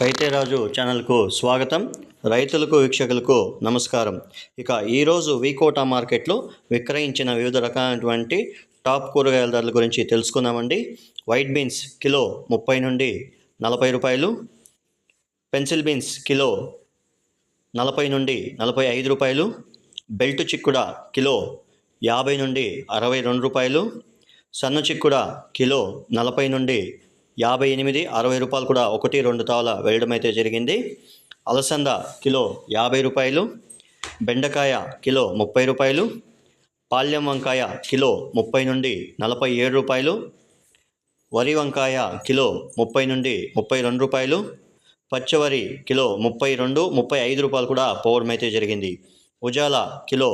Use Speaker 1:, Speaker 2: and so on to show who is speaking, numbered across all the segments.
Speaker 1: రైతే రాజు ఛానల్కు స్వాగతం. రైతులకు వీక్షకులకు నమస్కారం. ఇక ఈరోజు వీకోటా మార్కెట్లో విక్రయించిన వివిధ రకాలైనటువంటి టాప్ కూరగాయల ధరల గురించి తెలుసుకుందామండి. వైట్ బీన్స్ కిలో ముప్పై నుండి నలభై రూపాయలు. పెన్సిల్ బీన్స్ కిలో నలభై నుండి నలభై ఐదు రూపాయలు. బెల్ట్ చిక్కుడ కిలో యాభై నుండి అరవై రెండు రూపాయలు. సన్న చిక్కుడ కిలో నలభై నుండి యాభై ఎనిమిది అరవై రూపాయలు కూడా ఒకటి రెండు తావల వేయడం అయితే జరిగింది. అలసంద కిలో యాభై రూపాయలు బెండకాయ కిలో ముప్పై రూపాయలు పాల్యం వంకాయ కిలో ముప్పై నుండి నలభై ఏడు రూపాయలు వరి వంకాయ కిలో ముప్పై నుండి ముప్పై రెండు రూపాయలు పచ్చవరి కిలో ముప్పై రెండు ముప్పై ఐదు రూపాయలు కూడా పోవడం అయితే జరిగింది. ఉజాల కిలో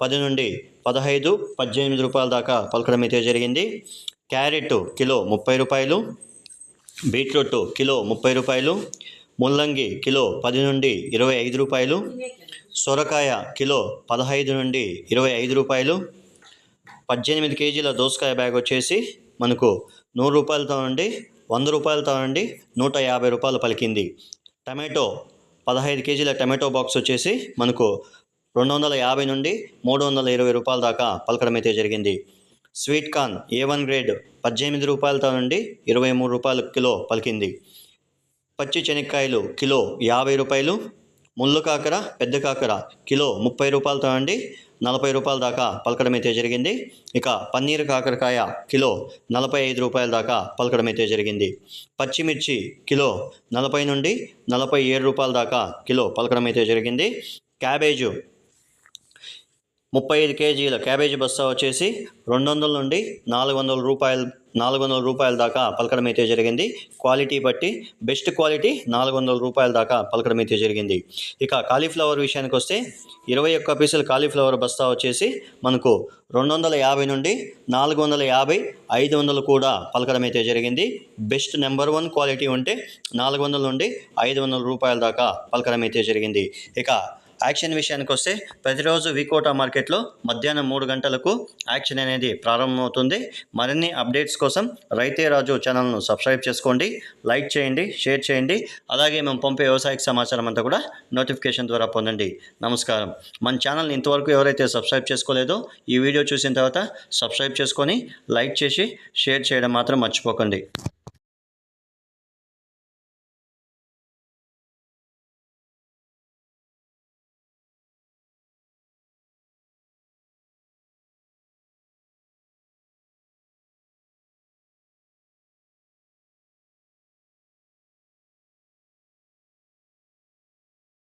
Speaker 1: పది నుండి పదహైదు పద్దెనిమిది రూపాయల దాకా పలకడం అయితే జరిగింది. క్యారెట్ కిలో ముప్పై రూపాయలు బీట్రూట్ కిలో ముప్పై రూపాయలు ముల్లంగి కిలో పది నుండి ఇరవై ఐదు రూపాయలు సొరకాయ కిలో పదహైదు నుండి ఇరవై ఐదు రూపాయలు. పద్దెనిమిది కేజీల దోసకాయ బ్యాగ్ వచ్చేసి మనకు నూరు రూపాయలతో నుండి వంద రూపాయలతో నుండి నూట యాభై రూపాయలు పలికింది. టమాటో పదహైదు కేజీల టమాటో బాక్స్ వచ్చేసి మనకు రెండు వందల యాభై నుండి మూడు వందల ఇరవై రూపాయల దాకా పలకడం అయితే జరిగింది. Sweet corn A one grade పద్దెనిమిది రూపాయలతో నుండి ఇరవై మూడు రూపాయలు కిలో పలికింది. పచ్చి శనక్కాయలు కిలో యాభై రూపాయలు ముళ్ళు కాకర పెద్ద కాకర కిలో ముప్పై రూపాయలతో నుండి నలభై రూపాయల దాకా పలకడం అయితే జరిగింది. ఇక పన్నీర్ కాకరకాయ కిలో నలభై ఐదు రూపాయల దాకా పలకడం అయితే జరిగింది పచ్చిమిర్చి కిలో నలభై నుండి నలభై ఏడు రూపాయల దాకా కిలో పలకడం అయితే జరిగింది. క్యాబేజు ముప్పై ఐదు కేజీల క్యాబేజీ బస్తా వచ్చేసి రెండు వందల నుండి నాలుగు వందల రూపాయలు నాలుగు వందల రూపాయల దాకా పలకడం అయితే జరిగింది. క్వాలిటీ బట్టి బెస్ట్ క్వాలిటీ నాలుగు వందల రూపాయల దాకా పలకడం అయితే జరిగింది. ఇక కాలీఫ్లవర్ విషయానికి వస్తే ఇరవై ఒక్క పీసుల కాలీఫ్లవర్ బస్తా వచ్చేసి మనకు రెండు వందల యాభై నుండి నాలుగు వందల యాభై ఐదు వందలు కూడా పలకడం అయితే జరిగింది. బెస్ట్ నెంబర్ వన్ క్వాలిటీ ఉంటే నాలుగు వందల నుండి ఐదు వందల రూపాయల దాకా పలకడం అయితే జరిగింది. ఇక యాక్షన్ విషయానికి వస్తే ప్రతిరోజు వికోటా మార్కెట్లో మధ్యాహ్నం మూడు గంటలకు యాక్షన్ అనేది ప్రారంభమవుతుంది. మరిన్ని అప్డేట్స్ కోసం రైతే రాజు ఛానల్ను సబ్స్క్రైబ్ చేసుకోండి లైక్ చేయండి షేర్ చేయండి. అలాగే మేము పంపే వ్యవసాయక సమాచారం అంతా కూడా నోటిఫికేషన్ ద్వారా పొందండి. నమస్కారం. మన ఛానల్ని ఇంతవరకు ఎవరైతే సబ్స్క్రైబ్ చేసుకోలేదో ఈ వీడియో చూసిన తర్వాత సబ్స్క్రైబ్ చేసుకొని లైక్ చేసి షేర్ చేయడం మాత్రం మర్చిపోకండి.